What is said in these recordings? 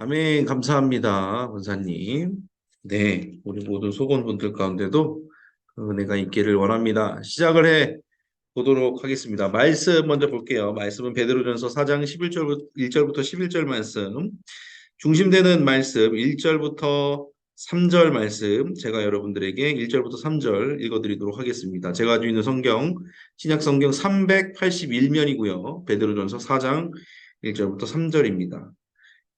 아멘. 감사합니다. 권사님. 네. 우리 모든 소곤분들 가운데도 그 은혜가 있기를 원합니다. 시작을 해 보도록 하겠습니다. 말씀 먼저 볼게요. 말씀은 베드로전서 4장 11절, 1절부터 11절 말씀. 중심되는 말씀 1절부터 3절 말씀 제가 여러분들에게 1절부터 3절 읽어드리도록 하겠습니다. 제가 가지고 있는 성경 신약 성경 381면이고요. 베드로전서 4장 1절부터 3절입니다.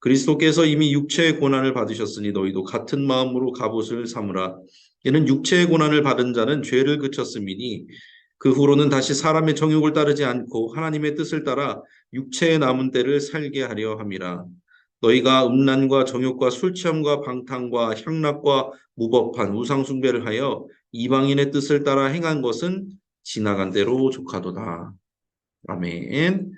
그리스도께서 이미 육체의 고난을 받으셨으니 너희도 같은 마음으로 갑옷을 삼으라. 이는 육체의 고난을 받은 자는 죄를 그쳤음이니 그 후로는 다시 사람의 정욕을 따르지 않고 하나님의 뜻을 따라 육체의 남은 때를 살게 하려 함이라. 너희가 음란과 정욕과 술취함과 방탕과 향락과 무법한 우상 숭배를 하여 이방인의 뜻을 따라 행한 것은 지나간 대로 족하도다. 아멘.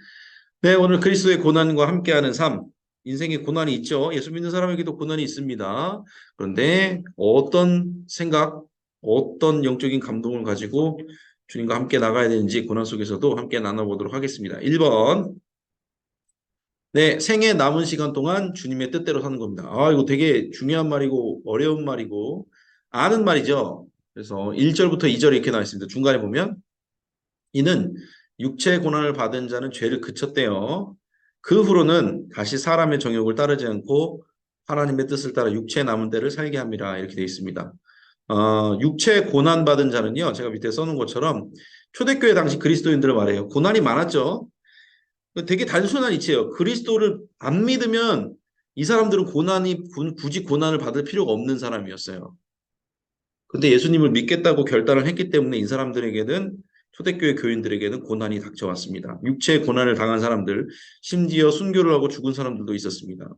네, 오늘 그리스도의 고난과 함께하는 삶. 인생에 고난이 있죠. 예수 믿는 사람에게도 고난이 있습니다. 그런데 어떤 생각, 어떤 영적인 감동을 가지고 주님과 함께 나가야 되는지 고난 속에서도 함께 나눠보도록 하겠습니다. 1번. 네, 생애 남은 시간 동안 주님의 뜻대로 사는 겁니다. 아, 이거 되게 중요한 말이고 어려운 말이고 아는 말이죠. 그래서 1절부터 2절 이렇게 나와 있습니다. 중간에 보면 이는 육체의 고난을 받은 자는 죄를 그쳤대요. 그 후로는 다시 사람의 정욕을 따르지 않고 하나님의 뜻을 따라 육체의 남은 때를 살게 합니다. 이렇게 되어 있습니다. 어, 육체 고난 받은 자는요, 제가 밑에 써놓은 것처럼 초대교회 당시 그리스도인들을 말해요. 고난이 많았죠. 되게 단순한 이치예요. 그리스도를 안 믿으면 이 사람들은 고난이 굳이 고난을 받을 필요가 없는 사람이었어요. 근데 예수님을 믿겠다고 결단을 했기 때문에 이 사람들에게는 초대교회 교인들에게는 고난이 닥쳐왔습니다. 육체의 고난을 당한 사람들, 심지어 순교를 하고 죽은 사람들도 있었습니다.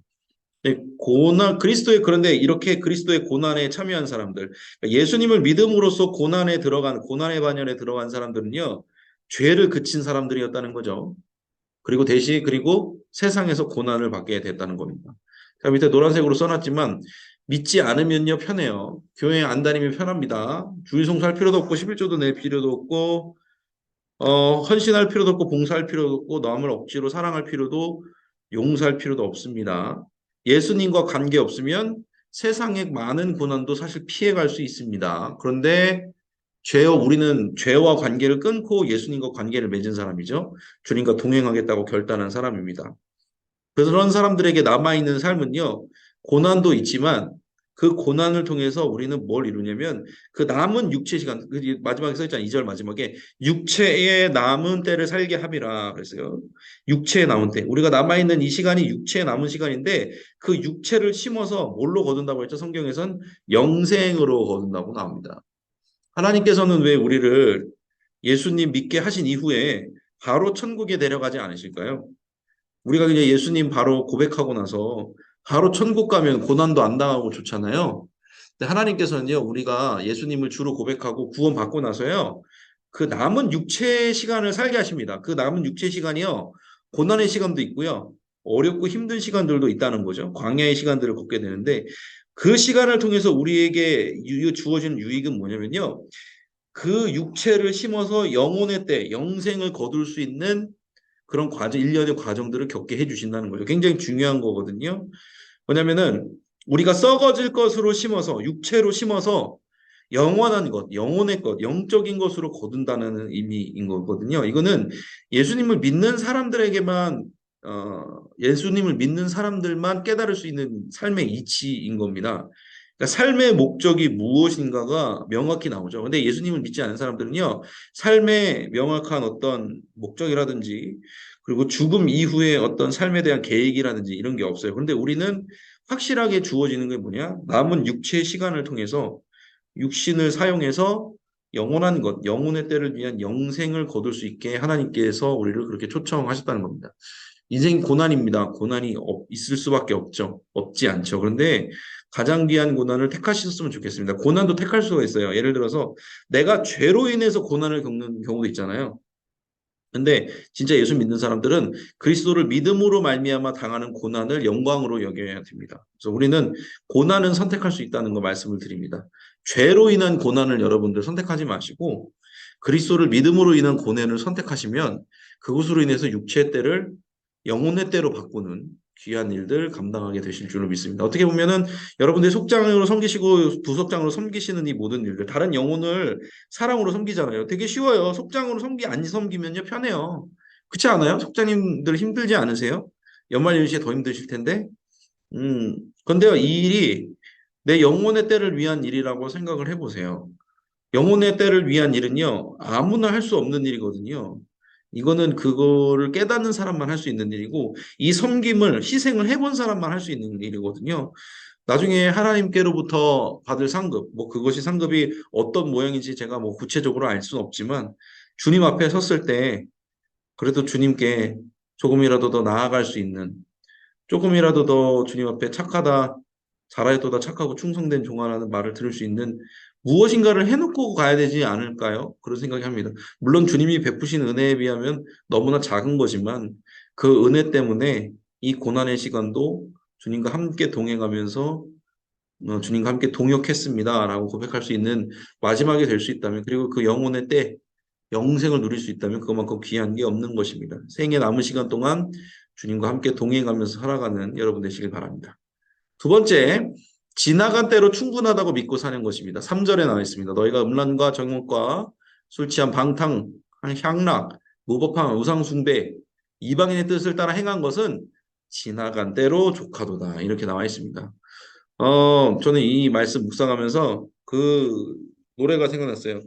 네, 고난 그리스도의 그런데 이렇게 그리스도의 고난에 참여한 사람들, 그러니까 예수님을 믿음으로써 고난에 들어간 고난의 반열에 들어간 사람들은요 죄를 그친 사람들이었다는 거죠. 그리고 대신 그리고 세상에서 고난을 받게 됐다는 겁니다. 자 밑에 노란색으로 써놨지만 믿지 않으면요 편해요. 교회 안 다니면 편합니다. 주일송 살 필요도 없고 11조도 낼 필요도 없고 어, 헌신할 필요도 없고 봉사할 필요도 없고 남을 억지로 사랑할 필요도 용서할 필요도 없습니다. 예수님과 관계 없으면 세상의 많은 고난도 사실 피해갈 수 있습니다. 그런데 죄와 우리는 죄와 관계를 끊고 예수님과 관계를 맺은 사람이죠. 주님과 동행하겠다고 결단한 사람입니다. 그래서 그런 사람들에게 남아있는 삶은요, 고난도 있지만 그 고난을 통해서 우리는 뭘 이루냐면 그 남은 육체 시간 그 마지막에 써 있잖아요. 2절 마지막에 육체의 남은 때를 살게 함이라 그랬어요. 육체의 남은 때. 우리가 남아 있는 이 시간이 육체의 남은 시간인데 그 육체를 심어서 뭘로 거둔다고 했죠? 성경에선 영생으로 거둔다고 나옵니다. 하나님께서는 왜 우리를 예수님 믿게 하신 이후에 바로 천국에 데려가지 않으실까요? 우리가 그냥 예수님 바로 고백하고 나서 바로 천국 가면 고난도 안 당하고 좋잖아요. 근데 하나님께서는요, 우리가 예수님을 주로 고백하고 구원 받고 나서요, 그 남은 육체 시간을 살게 하십니다. 그 남은 육체 시간이요, 고난의 시간도 있고요, 어렵고 힘든 시간들도 있다는 거죠. 광야의 시간들을 걷게 되는데, 그 시간을 통해서 우리에게 주어지는 유익은 뭐냐면요, 그 육체를 심어서 영혼의 때, 영생을 거둘 수 있는 그런 과정, 일련의 과정들을 겪게 해주신다는 거죠. 굉장히 중요한 거거든요. 뭐냐면은 우리가 썩어질 것으로 심어서 육체로 심어서 영원한 것, 영혼의 것, 영적인 것으로 거둔다는 의미인 거거든요. 이거는 예수님을 믿는 사람들에게만 어, 예수님을 믿는 사람들만 깨달을 수 있는 삶의 이치인 겁니다. 그러니까 삶의 목적이 무엇인가가 명확히 나오죠. 근데 예수님을 믿지 않는 사람들은요, 삶의 명확한 어떤 목적이라든지, 그리고 죽음 이후에 어떤 삶에 대한 계획이라든지 이런 게 없어요. 그런데 우리는 확실하게 주어지는 게 뭐냐? 남은 육체의 시간을 통해서 육신을 사용해서 영원한 것, 영혼의 때를 위한 영생을 거둘 수 있게 하나님께서 우리를 그렇게 초청하셨다는 겁니다. 인생 고난입니다. 고난이 없, 있을 수밖에 없죠. 없지 않죠. 그런데 가장 귀한 고난을 택하셨으면 좋겠습니다. 고난도 택할 수가 있어요. 예를 들어서 내가 죄로 인해서 고난을 겪는 경우도 있잖아요. 근데 진짜 예수 믿는 사람들은 그리스도를 믿음으로 말미암아 당하는 고난을 영광으로 여겨야 됩니다. 그래서 우리는 고난은 선택할 수 있다는 거 말씀을 드립니다. 죄로 인한 고난을 여러분들 선택하지 마시고 그리스도를 믿음으로 인한 고난을 선택하시면 그것으로 인해서 육체의 때를 영혼의 때로 바꾸는 귀한 일들 감당하게 되실 줄로 믿습니다. 어떻게 보면은 여러분들이 속장으로 섬기시고 부속장으로 섬기시는 이 모든 일들, 다른 영혼을 사랑으로 섬기잖아요. 되게 쉬워요. 속장으로 섬기 안 섬기면요 편해요. 그렇지 않아요? 속장님들 힘들지 않으세요? 연말 연시에 더 힘드실 텐데. 음, 근데요 이 일이 내 영혼의 때를 위한 일이라고 생각을 해보세요. 영혼의 때를 위한 일은요 아무나 할 수 없는 일이거든요. 이거는 그거를 깨닫는 사람만 할 수 있는 일이고 이 섬김을 희생을 해본 사람만 할 수 있는 일이거든요. 나중에 하나님께로부터 받을 상급, 뭐 그것이 상급이 어떤 모양인지 제가 뭐 구체적으로 알 수는 없지만 주님 앞에 섰을 때 그래도 주님께 조금이라도 더 나아갈 수 있는 조금이라도 더 주님 앞에 착하다, 잘하였도다 착하고 충성된 종아라는 말을 들을 수 있는 무엇인가를 해놓고 가야 되지 않을까요? 그런 생각이 합니다. 물론 주님이 베푸신 은혜에 비하면 너무나 작은 거지만 그 은혜 때문에 이 고난의 시간도 주님과 함께 동행하면서 어, 주님과 함께 동역했습니다. 라고 고백할 수 있는 마지막이 될 수 있다면 그리고 그 영혼의 때 영생을 누릴 수 있다면 그만큼 귀한 게 없는 것입니다. 생애 남은 시간 동안 주님과 함께 동행하면서 살아가는 여러분 되시길 바랍니다. 두 번째, 지나간 때로 충분하다고 믿고 사는 것입니다. 3절에 나와 있습니다. 너희가 음란과 정욕과 술 취한 방탕, 향락, 무법한 우상숭배, 이방인의 뜻을 따라 행한 것은 지나간 때로 조카도다. 이렇게 나와 있습니다. 어, 저는 이 말씀 묵상하면서 그 노래가 생각났어요.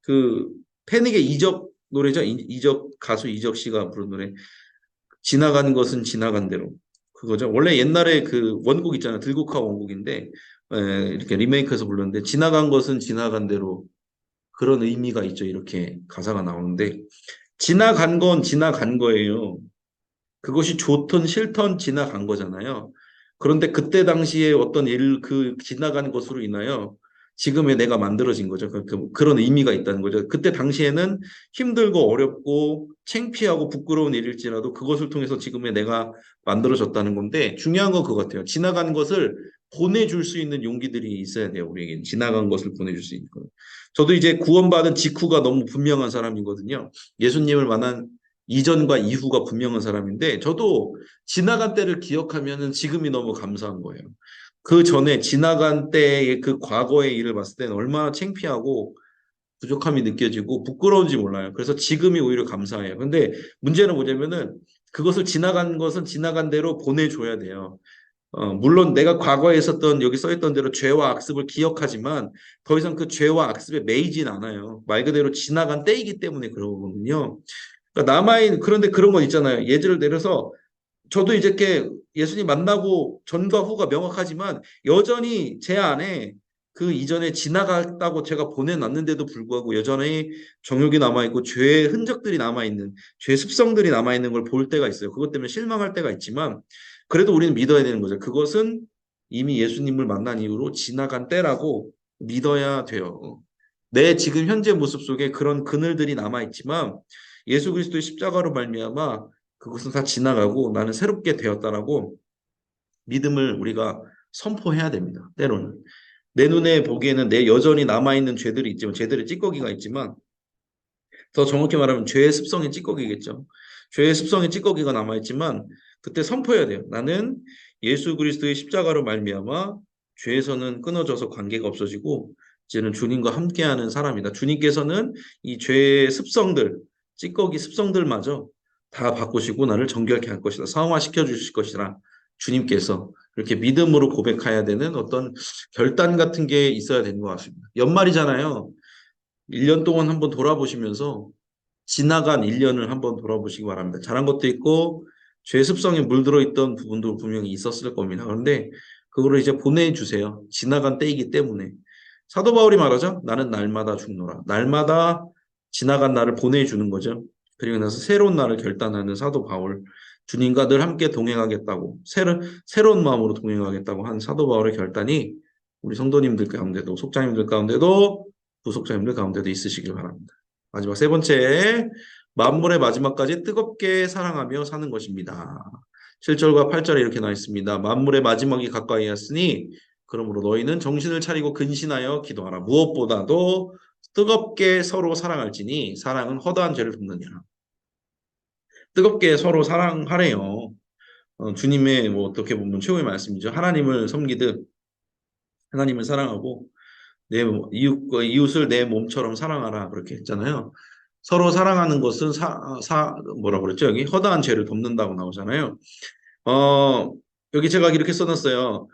그 패닉의 이적 노래죠. 이적 가수 이적 씨가 부른 노래. 지나간 것은 지나간 대로. 그거죠. 원래 옛날에 그 원곡 있잖아요. 들국화 원곡인데 에, 이렇게 리메이크해서 불렀는데 지나간 것은 지나간 대로 그런 의미가 있죠. 이렇게 가사가 나오는데 지나간 건 지나간 거예요. 그것이 좋든 싫든 지나간 거잖아요. 그런데 그때 당시에 어떤 일, 그 지나간 것으로 인하여 지금의 내가 만들어진 거죠. 그, 그, 그런 의미가 있다는 거죠. 그때 당시에는 힘들고 어렵고 창피하고 부끄러운 일일지라도 그것을 통해서 지금의 내가 만들어졌다는 건데 중요한 건 그거 같아요. 지나간 것을 보내줄 수 있는 용기들이 있어야 돼요. 우리에게 지나간 것을 보내줄 수 있는 거. 저도 이제 구원받은 직후가 너무 분명한 사람이거든요. 예수님을 만난 이전과 이후가 분명한 사람인데 저도 지나간 때를 기억하면은 지금이 너무 감사한 거예요. 그 전에 지나간 때의 그 과거의 일을 봤을 때는 얼마나 창피하고 부족함이 느껴지고 부끄러운지 몰라요. 그래서 지금이 오히려 감사해요. 근데 문제는 뭐냐면은 그것을 지나간 것은 지나간 대로 보내줘야 돼요. 어, 물론 내가 과거에 있었던 여기 써있던 대로 죄와 악습을 기억하지만 더 이상 그 죄와 악습에 매이진 않아요. 말 그대로 지나간 때이기 때문에 그러거든요. 그러니까 남아있는 그런데 그런 거 있잖아요. 예를 들어서 저도 이제 이렇게 예수님 만나고 전과 후가 명확하지만 여전히 제 안에 그 이전에 지나갔다고 제가 보내놨는데도 불구하고 여전히 정욕이 남아있고 죄의 흔적들이 남아있는 죄 습성들이 남아있는 걸 볼 때가 있어요. 그것 때문에 실망할 때가 있지만 그래도 우리는 믿어야 되는 거죠. 그것은 이미 예수님을 만난 이후로 지나간 때라고 믿어야 돼요. 내 지금 현재 모습 속에 그런 그늘들이 남아있지만 예수 그리스도의 십자가로 말미암아 그것은 다 지나가고 나는 새롭게 되었다라고 믿음을 우리가 선포해야 됩니다. 때로는 내 눈에 보기에는 내 여전히 남아있는 죄들이 있지만 죄들의 찌꺼기가 있지만 더 정확히 말하면 죄의 습성의 찌꺼기겠죠. 죄의 습성의 찌꺼기가 남아있지만 그때 선포해야 돼요. 나는 예수 그리스도의 십자가로 말미암아 죄에서는 끊어져서 관계가 없어지고 이제는 주님과 함께하는 사람이다. 주님께서는 이 죄의 습성들, 찌꺼기 습성들마저 다 바꾸시고 나를 정결케 할 것이다. 상화시켜 주실 것이라 주님께서 이렇게 믿음으로 고백해야 되는 어떤 결단 같은 게 있어야 되는 것 같습니다. 연말이잖아요. 1년 동안 한번 돌아보시면서 지나간 1년을 한번 돌아보시기 바랍니다. 잘한 것도 있고 죄 습성에 물들어 있던 부분도 분명히 있었을 겁니다. 그런데 그거를 이제 보내주세요. 지나간 때이기 때문에. 사도 바울이 말하죠. 나는 날마다 죽노라. 날마다 지나간 날을 보내주는 거죠. 그리고 나서 새로운 날을 결단하는 사도 바울, 주님과 늘 함께 동행하겠다고, 새로, 새로운 마음으로 동행하겠다고 한 사도 바울의 결단이 우리 성도님들 가운데도, 속자님들 가운데도, 부속자님들 가운데도 있으시길 바랍니다. 마지막 세 번째, 만물의 마지막까지 뜨겁게 사랑하며 사는 것입니다. 7절과 8절에 이렇게 나와 있습니다. 만물의 마지막이 가까이 왔으니 그러므로 너희는 정신을 차리고 근신하여 기도하라. 무엇보다도 뜨겁게 서로 사랑할지니 사랑은 허다한 죄를 돕느니라. 뜨겁게 서로 사랑하래요. 어, 어, 주님의 뭐 어떻게 보면 최고의 말씀이죠. 하나님을 섬기듯 하나님을 사랑하고 내 몸- 이웃과 이웃을 내 몸처럼 사랑하라 그렇게 했잖아요. 서로 사랑하는 것은 사, 사 뭐라 그랬죠? 여기 허다한 죄를 덮는다고 나오잖아요. 어, 여기 제가 이렇게 써놨어요.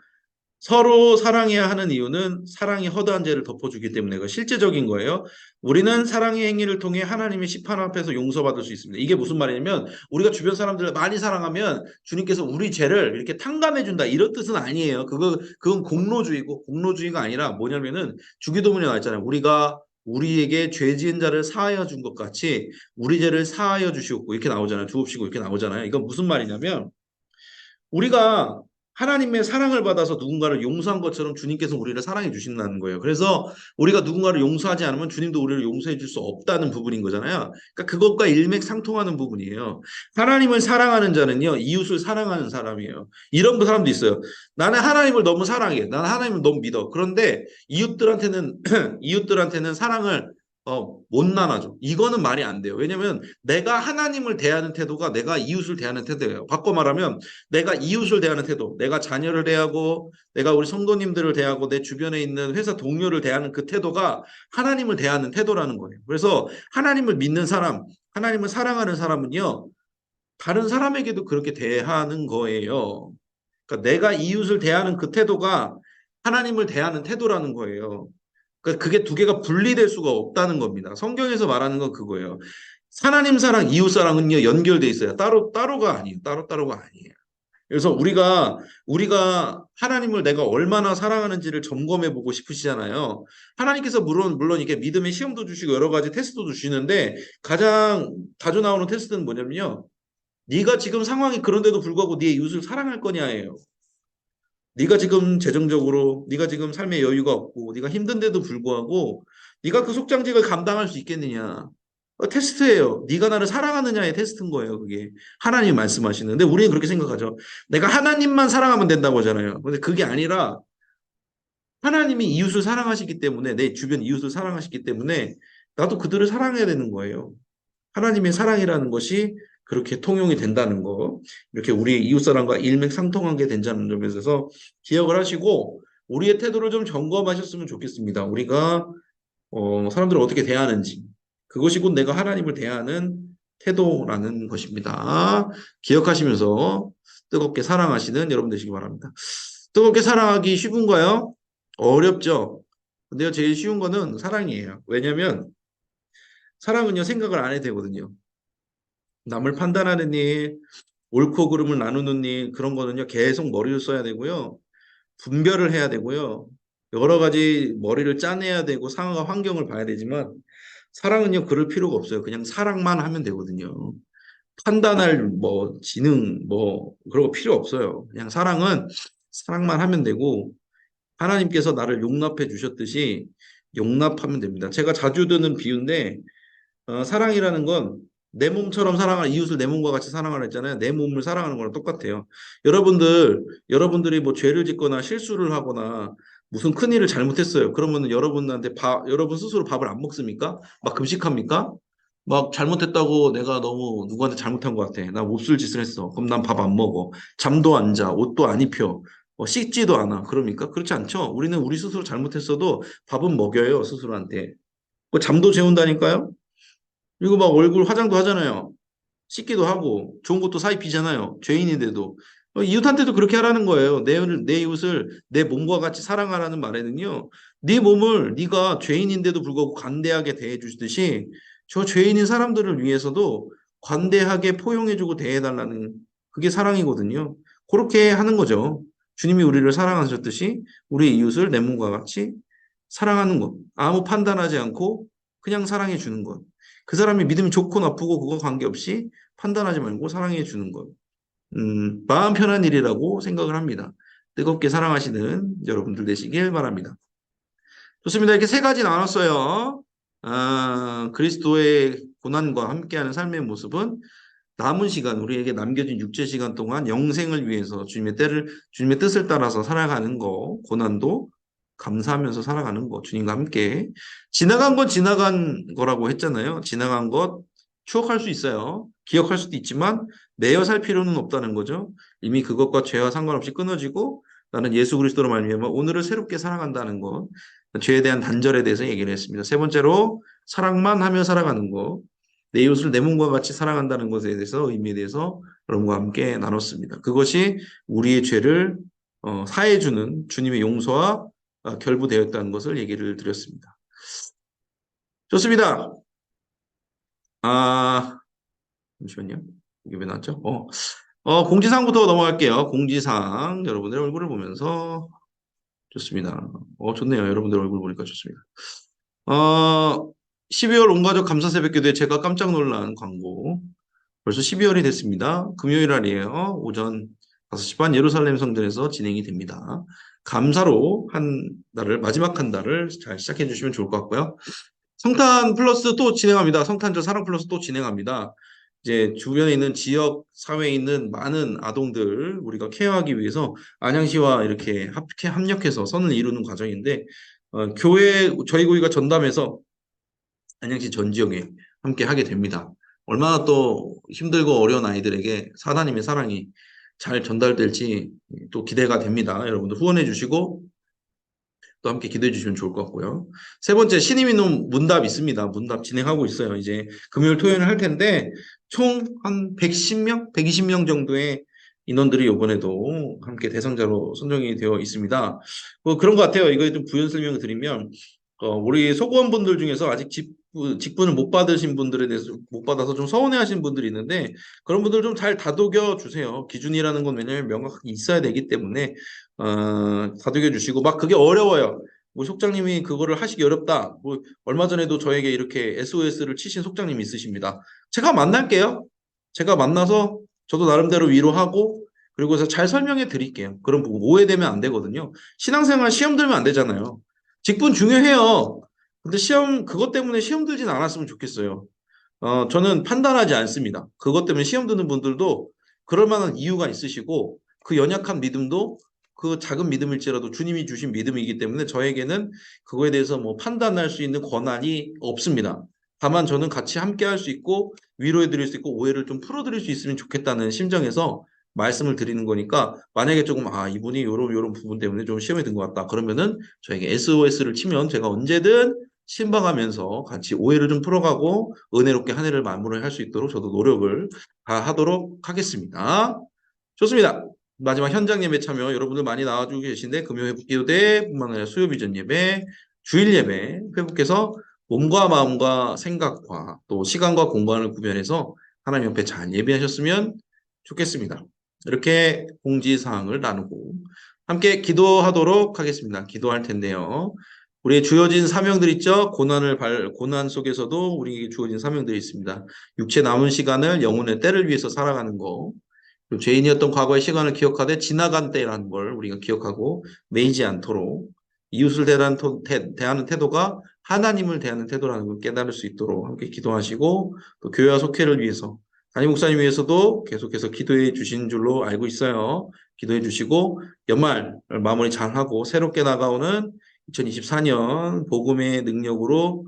서로 사랑해야 하는 이유는 사랑이 허다한 죄를 덮어주기 때문에 그 실제적인 거예요. 우리는 사랑의 행위를 통해 하나님의 심판 앞에서 용서받을 수 있습니다. 이게 무슨 말이냐면 우리가 주변 사람들을 많이 사랑하면 주님께서 우리 죄를 이렇게 탕감해 준다 이런 뜻은 아니에요. 그거 그건 공로주의고 공로주의가 아니라 뭐냐면은 주기도문에 나와 있잖아요. 우리가 우리에게 죄 지은 자를 사하여 준 것 같이 우리 죄를 사하여 주시옵고 이렇게 나오잖아요. 주옵시고 이렇게 나오잖아요. 이건 무슨 말이냐면 우리가 하나님의 사랑을 받아서 누군가를 용서한 것처럼 주님께서 우리를 사랑해 주신다는 거예요. 그래서 우리가 누군가를 용서하지 않으면 주님도 우리를 용서해 줄 수 없다는 부분인 거잖아요. 그러니까 그것과 일맥상통하는 부분이에요. 하나님을 사랑하는 자는요, 이웃을 사랑하는 사람이에요. 이런 사람도 있어요. 나는 하나님을 너무 사랑해. 나는 하나님을 너무 믿어. 그런데 이웃들한테는 이웃들한테는 사랑을 어, 못 나눠줘. 이거는 말이 안 돼요. 왜냐면 내가 하나님을 대하는 태도가 내가 이웃을 대하는 태도예요. 바꿔 말하면 내가 이웃을 대하는 태도, 내가 자녀를 대하고 내가 우리 성도님들을 대하고 내 주변에 있는 회사 동료를 대하는 그 태도가 하나님을 대하는 태도라는 거예요. 그래서 하나님을 믿는 사람, 하나님을 사랑하는 사람은요. 다른 사람에게도 그렇게 대하는 거예요. 그러니까 내가 이웃을 대하는 그 태도가 하나님을 대하는 태도라는 거예요. 그러니까 그게 두 개가 분리될 수가 없다는 겁니다. 성경에서 말하는 건 그거예요. 하나님 사랑, 이웃 사랑은요 연결돼 있어요. 따로 따로가 아니에요. 따로 따로가 아니에요. 그래서 우리가 우리가 하나님을 내가 얼마나 사랑하는지를 점검해 보고 싶으시잖아요. 하나님께서 물론 물론 이게 믿음의 시험도 주시고 여러 가지 테스트도 주시는데 가장 자주 나오는 테스트는 뭐냐면요. 네가 지금 상황이 그런데도 불구하고 네 이웃을 사랑할 거냐예요. 네가 지금 재정적으로 네가 지금 삶의 여유가 없고 네가 힘든데도 불구하고 네가 그 속장직을 감당할 수 있겠느냐 어, 테스트예요. 네가 나를 사랑하느냐의 테스트인 거예요. 그게 하나님 말씀하시는데 우리는 그렇게 생각하죠. 내가 하나님만 사랑하면 된다고 하잖아요. 근데 그게 아니라 하나님이 이웃을 사랑하시기 때문에 내 주변 이웃을 사랑하시기 때문에 나도 그들을 사랑해야 되는 거예요. 하나님의 사랑이라는 것이 그렇게 통용이 된다는 거, 이렇게 우리 이웃 사람과 일맥상통한 게 된다는 점에 있어서 기억을 하시고 우리의 태도를 좀 점검하셨으면 좋겠습니다. 우리가 어, 사람들을 어떻게 대하는지 그것이 곧 내가 하나님을 대하는 태도라는 것입니다. 기억하시면서 뜨겁게 사랑하시는 여러분 되시기 바랍니다. 뜨겁게 사랑하기 쉬운가요? 어렵죠. 근데요, 제일 쉬운 거는 사랑이에요. 왜냐면 사랑은요 생각을 안 해도 되거든요. 남을 판단하는 일, 옳고 그름을 나누는 일 그런 거는요 계속 머리를 써야 되고요. 분별을 해야 되고요. 여러 가지 머리를 짜내야 되고 상황과 환경을 봐야 되지만 사랑은요 그럴 필요가 없어요. 그냥 사랑만 하면 되거든요. 판단할 뭐 지능 뭐 그런 거 필요 없어요. 그냥 사랑은 사랑만 하면 되고 하나님께서 나를 용납해 주셨듯이 용납하면 됩니다. 제가 자주 드는 비유인데 어, 사랑이라는 건 내 몸처럼 사랑할 이웃을 내 몸과 같이 사랑하라 했잖아요. 내 몸을 사랑하는 거랑 똑같아요. 여러분들 여러분들이 뭐 죄를 짓거나 실수를 하거나 무슨 큰 일을 잘못했어요. 그러면 여러분한테 밥 여러분 스스로 밥을 안 먹습니까? 막 금식합니까? 막 잘못했다고 내가 너무 누구한테 잘못한 것 같아. 나 몹쓸 짓을 했어. 그럼 난 밥 안 먹어. 잠도 안 자. 옷도 안 입혀. 어, 씻지도 않아. 그럽니까? 그렇지 않죠. 우리는 우리 스스로 잘못했어도 밥은 먹여요. 스스로한테. 그 잠도 재운다니까요. 그리고 막 얼굴 화장도 하잖아요. 씻기도 하고 좋은 것도 사 입히잖아요. 죄인인데도. 어, 이웃한테도 그렇게 하라는 거예요. 내, 내 이웃을 내 몸과 같이 사랑하라는 말에는요. 네 몸을 네가 죄인인데도 불구하고 관대하게 대해 주시듯이 저 죄인인 사람들을 위해서도 관대하게 포용해 주고 대해 달라는 그게 사랑이거든요. 그렇게 하는 거죠. 주님이 우리를 사랑하셨듯이 우리 이웃을 내 몸과 같이 사랑하는 것. 아무 판단하지 않고 그냥 사랑해 주는 것. 그 사람이 믿음이 좋고 나쁘고 그거 관계없이 판단하지 말고 사랑해 주는 것. 음, 마음 편한 일이라고 생각을 합니다. 뜨겁게 사랑하시는 여러분들 되시길 바랍니다. 좋습니다. 이렇게 세 가지 나눴어요. 아, 그리스도의 고난과 함께하는 삶의 모습은 남은 시간, 우리에게 남겨진 육체 시간 동안 영생을 위해서 주님의 때를, 주님의 뜻을 따라서 살아가는 거, 고난도 감사하면서 살아가는 거, 주님과 함께. 지나간 건 지나간 거라고 했잖아요. 지나간 것, 추억할 수 있어요. 기억할 수도 있지만 매여 살 필요는 없다는 거죠. 이미 그것과 죄와 상관없이 끊어지고 나는 예수 그리스도로 말미암아 오늘을 새롭게 살아간다는 것. 죄에 대한 단절에 대해서 얘기를 했습니다. 세 번째로 사랑만 하며 살아가는 것. 내 이웃을 내 몸과 같이 사랑한다는 것에 대해서 의미에 대해서 여러분과 함께 나눴습니다. 그것이 우리의 죄를 어, 사해주는 주님의 용서와 어, 결부되었다는 것을 얘기를 드렸습니다. 좋습니다. 아, 잠시만요. 이게 왜 나왔죠? 어, 어, 공지사항부터 넘어갈게요. 공지사항. 여러분들의 얼굴을 보면서 좋습니다. 어, 좋네요. 여러분들 얼굴 보니까 좋습니다. 어, 12월 온가족 감사 새벽 기도에 제가 깜짝 놀란 광고. 벌써 12월이 됐습니다. 금요일 날이에요. 오전 5시 반 예루살렘 성전에서 진행이 됩니다. 감사로 한 달을, 마지막 한 달을 잘 시작해 주시면 좋을 것 같고요. 성탄 플러스 또 진행합니다. 성탄절 사랑 플러스 또 진행합니다. 이제 주변에 있는 지역 사회에 있는 많은 아동들 우리가 케어하기 위해서 안양시와 이렇게 합, 합력해서 선을 이루는 과정인데 어, 교회 저희 교회가 전담해서 안양시 전 지역에 함께 하게 됩니다. 얼마나 또 힘들고 어려운 아이들에게 사단님의 사랑이 잘 전달될지 또 기대가 됩니다. 여러분들 후원해 주시고 또 함께 기도해 주시면 좋을 것 같고요. 세 번째 신임 인원 문답 있습니다. 문답 진행하고 있어요. 이제 금요일 토요일 할 텐데 총 한 110명, 120명 정도의 인원들이 이번에도 함께 대상자로 선정이 되어 있습니다. 뭐 그런 것 같아요. 이거 좀 부연 설명을 드리면 어, 우리 소구원분들 중에서 아직 직분, 직분을 못 받으신 분들에 대해서 못 받아서 좀 서운해 하신 분들이 있는데 그런 분들 좀 잘 다독여 주세요. 기준이라는 건 왜냐면 명확하게 있어야 되기 때문에 어, 다독여 주시고 막 그게 어려워요. 뭐 속장님이 그거를 하시기 어렵다. 뭐 얼마 전에도 저에게 이렇게 SOS를 치신 속장님이 있으십니다. 제가 만날게요. 제가 만나서 저도 나름대로 위로하고 그리고 서잘 설명해 드릴게요. 그런 부분 오해되면 안 되거든요. 신앙생활 시험 들면 안 되잖아요. 직분 중요해요. 근데 시험 그것 때문에 시험 들진 않았으면 좋겠어요. 어, 저는 판단하지 않습니다. 그것 때문에 시험 드는 분들도 그럴 만한 이유가 있으시고 그 연약한 믿음도 그 작은 믿음일지라도 주님이 주신 믿음이기 때문에 저에게는 그거에 대해서 뭐 판단할 수 있는 권한이 없습니다. 다만 저는 같이 함께 할 수 있고 위로해 드릴 수 있고 오해를 좀 풀어 드릴 수 있으면 좋겠다는 심정에서 말씀을 드리는 거니까 만약에 조금 아 이분이 요런 요런 부분 때문에 좀 시험에 든 것 같다 그러면은 저에게 SOS를 치면 제가 언제든 신방하면서 같이 오해를 좀 풀어가고 은혜롭게 한 해를 마무리할 수 있도록 저도 노력을 다 하도록 하겠습니다. 좋습니다. 마지막 현장 예배 참여 여러분들 많이 나와주고 계신데 금요 회복 기도대뿐만 아니라 수요 비전 예배, 주일 예배 회복해서 몸과 마음과 생각과 또 시간과 공간을 구별해서 하나님 옆에 잘 예배하셨으면 좋겠습니다. 이렇게 공지사항을 나누고 함께 기도하도록 하겠습니다. 기도할 텐데요. 우리의 주어진 사명들 있죠? 고난을 발, 고난 속에서도 우리에게 주어진 사명들이 있습니다. 육체 남은 시간을 영혼의 때를 위해서 살아가는 거. 죄인이었던 과거의 시간을 기억하되 지나간 때라는 걸 우리가 기억하고 매이지 않도록 이웃을 대하는, 태, 대하는 태도가 하나님을 대하는 태도라는 걸 깨달을 수 있도록 함께 기도하시고 또 교회와 속회를 위해서 담임 목사님 위해서도 계속해서 기도해 주신 줄로 알고 있어요. 기도해 주시고 연말 마무리 잘 하고 새롭게 나가오는 2024년 복음의 능력으로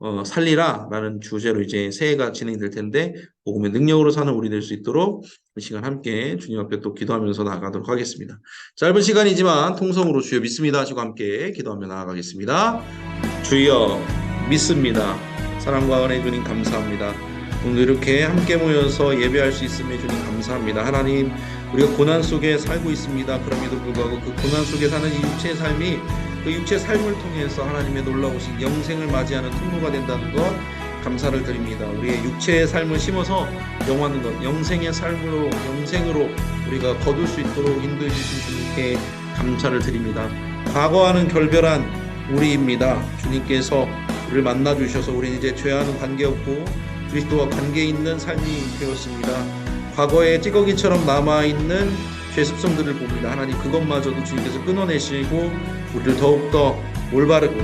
어, 살리라라는 주제로 이제 새해가 진행될 텐데 복음의 능력으로 사는 우리 될 수 있도록 이 시간 함께 주님 앞에 또 기도하면서 나아가도록 하겠습니다. 짧은 시간이지만 통성으로 주여 믿습니다 하시고 함께 기도하며 나아가겠습니다. 주여 믿습니다. 사랑과 은혜 주님 감사합니다. 오늘 이렇게 함께 모여서 예배할 수 있음에 주님 감사합니다. 하나님 우리가 고난 속에 살고 있습니다. 그럼에도 불구하고 그 고난 속에 사는 이 육체의 삶이 그 육체 삶을 통해서 하나님의 놀라우신 영생을 맞이하는 통로가 된다는 것 감사를 드립니다. 우리의 육체의 삶을 심어서 영화는 것, 영생의 삶으로 영생으로 우리가 거둘 수 있도록 인도해 주신 주님께 감사를 드립니다. 과거와는 결별한 우리입니다. 주님께서 우리를 만나 주셔서 우리는 이제 죄와는 관계없고 그리스도와 관계 있는 삶이 되었습니다. 과거에 찌꺼기처럼 남아 있는 죄 습성들을 봅니다. 하나님 그것마저도 주님께서 끊어내시고 우리를 더욱더 올바르고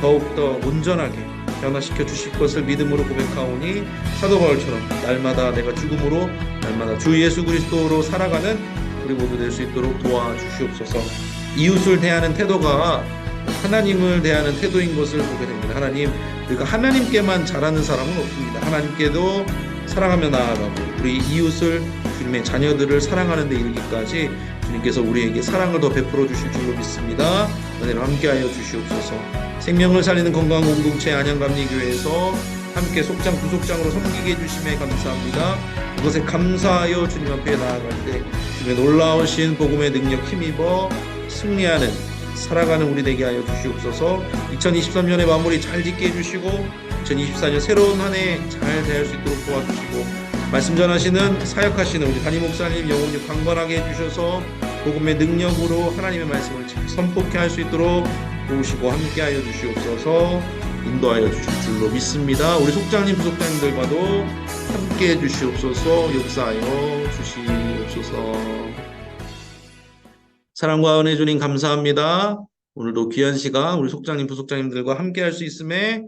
더욱더 온전하게 변화시켜 주실 것을 믿음으로 고백하오니 사도 바울처럼 날마다 내가 죽음으로 날마다 주 예수 그리스도로 살아가는 우리 모두 될 수 있도록 도와주시옵소서. 이웃을 대하는 태도가 하나님을 대하는 태도인 것을 보게 됩니다. 하나님, 우리가 하나님께만 잘하는 사람은 없습니다. 하나님께도 사랑하며 나아가고 우리 이웃을 주님의 자녀들을 사랑하는 데 이르기까지 주님께서 우리에게 사랑을 더 베풀어 주실 줄로 믿습니다. 은혜로 함께하여 주시옵소서. 생명을 살리는 건강한 공동체 안양감리교회에서 함께 속장 부속장으로 섬기게 해주심에 감사합니다. 그것에 감사하여 주님 앞에 나아갈 때 주님의 놀라우신 복음의 능력 힘입어 승리하는 살아가는 우리 되게 하여 주시옵소서. 2023년의 마무리 잘 짓게 해주시고 2024년 새로운 한 해 잘 대할 수 있도록 도와주시고 말씀 전하시는 사역하시는 우리 담임 목사님 영혼이 강건하게 해주셔서 복음의 능력으로 하나님의 말씀을 잘 선포케 할 수 있도록 도우시고 함께하여 주시옵소서. 인도하여 주실 줄로 믿습니다. 우리 속장님 부속장님들과도 함께 해 주시옵소서. 역사하여 주시옵소서 사랑과 은혜 주님 감사합니다. 오늘도 귀한 시간 우리 속장님 부속장님들과 함께 할 수 있음에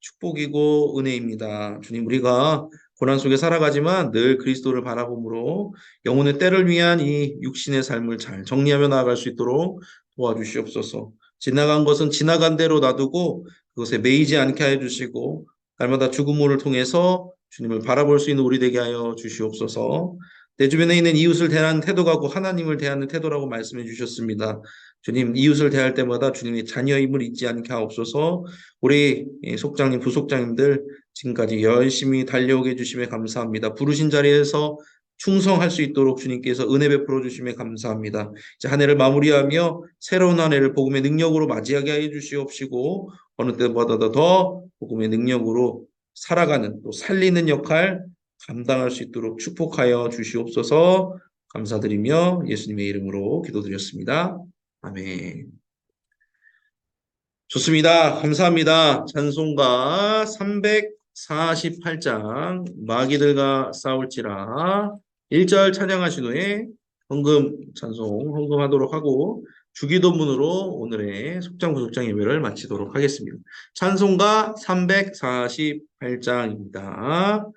축복이고 은혜입니다. 주님 우리가 고난 속에 살아가지만 늘 그리스도를 바라봄으로 영혼의 때를 위한 이 육신의 삶을 잘 정리하며 나아갈 수 있도록 도와주시옵소서. 지나간 것은 지나간 대로 놔두고 그것에 매이지 않게 하여 주시고 날마다 죽음을 통해서 주님을 바라볼 수 있는 우리 되게 하여 주시옵소서. 내 주변에 있는 이웃을 대하는 태도가 고 하나님을 대하는 태도라고 말씀해 주셨습니다. 주님 이웃을 대할 때마다 주님의 자녀임을 잊지 않게 하옵소서. 우리 속장님 부속장님들 지금까지 열심히 달려오게 해주심에 감사합니다. 부르신 자리에서 충성할 수 있도록 주님께서 은혜 베풀어 주심에 감사합니다. 이제 한 해를 마무리하며 새로운 한 해를 복음의 능력으로 맞이하게 해 주시옵시고 어느 때보다도 더 복음의 능력으로 살아가는 또 살리는 역할 감당할 수 있도록 축복하여 주시옵소서 감사드리며 예수님의 이름으로 기도드렸습니다. 아멘. 좋습니다. 감사합니다. 찬송가 348장 마귀들과 싸울지라 1절 찬양하신 후에 헌금 찬송 헌금하도록 하고 주기도문으로 오늘의 속장 부속장 예배를 마치도록 하겠습니다. 찬송가 348장입니다.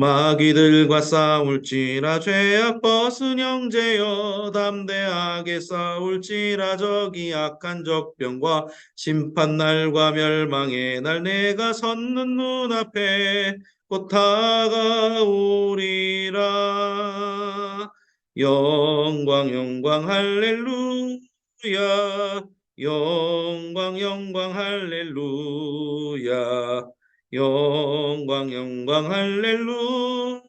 마귀들과 싸울지라 죄악 벗은 형제여 담대하게 싸울지라 저기 악한 적병과 심판날과 멸망의 날 내가 섰는 눈앞에 곧 다가오리라. 영광 영광 할렐루야. 영광 영광 할렐루야 영광 영광 할렐루야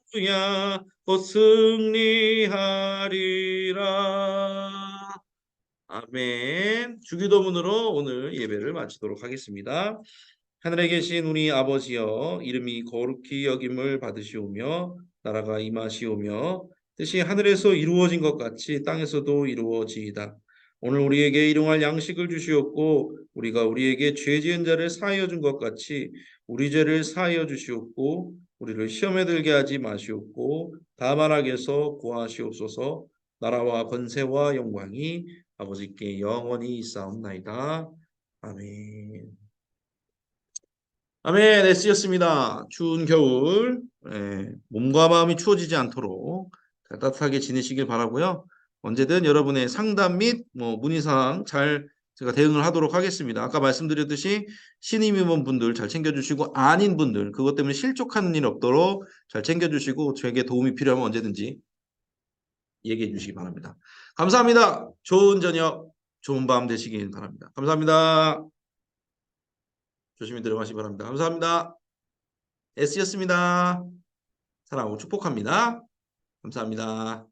곧 승리하리라. 아멘. 주기도문으로 오늘 예배를 마치도록 하겠습니다. 하늘에 계신 우리 아버지여 이름이 거룩히 여김을 받으시오며 나라가 임하시오며 뜻이 하늘에서 이루어진 것 같이 땅에서도 이루어지이다. 오늘 우리에게 일용할 양식을 주시옵고 우리가 우리에게 죄 지은 자를 사하여 준 것 같이 우리 죄를 사하여 주시옵고 우리를 시험에 들게 하지 마시옵고 다만 악에서 구하시옵소서 나라와 권세와 영광이 아버지께 영원히 있사옵나이다. 아멘. 아멘. 애쓰였습니다. 추운 겨울 예, 몸과 마음이 추워지지 않도록 따뜻하게 지내시길 바라고요. 언제든 여러분의 상담 및 뭐 문의사항 잘 제가 대응을 하도록 하겠습니다. 아까 말씀드렸듯이 신임 임원 분들 잘 챙겨주시고 아닌 분들 그것 때문에 실족하는 일 없도록 잘 챙겨주시고 저에게 도움이 필요하면 언제든지 얘기해 주시기 바랍니다. 감사합니다. 좋은 저녁, 좋은 밤 되시길 바랍니다. 감사합니다. 조심히 들어가시기 바랍니다. 감사합니다. S였습니다. 사랑하고 축복합니다. 감사합니다.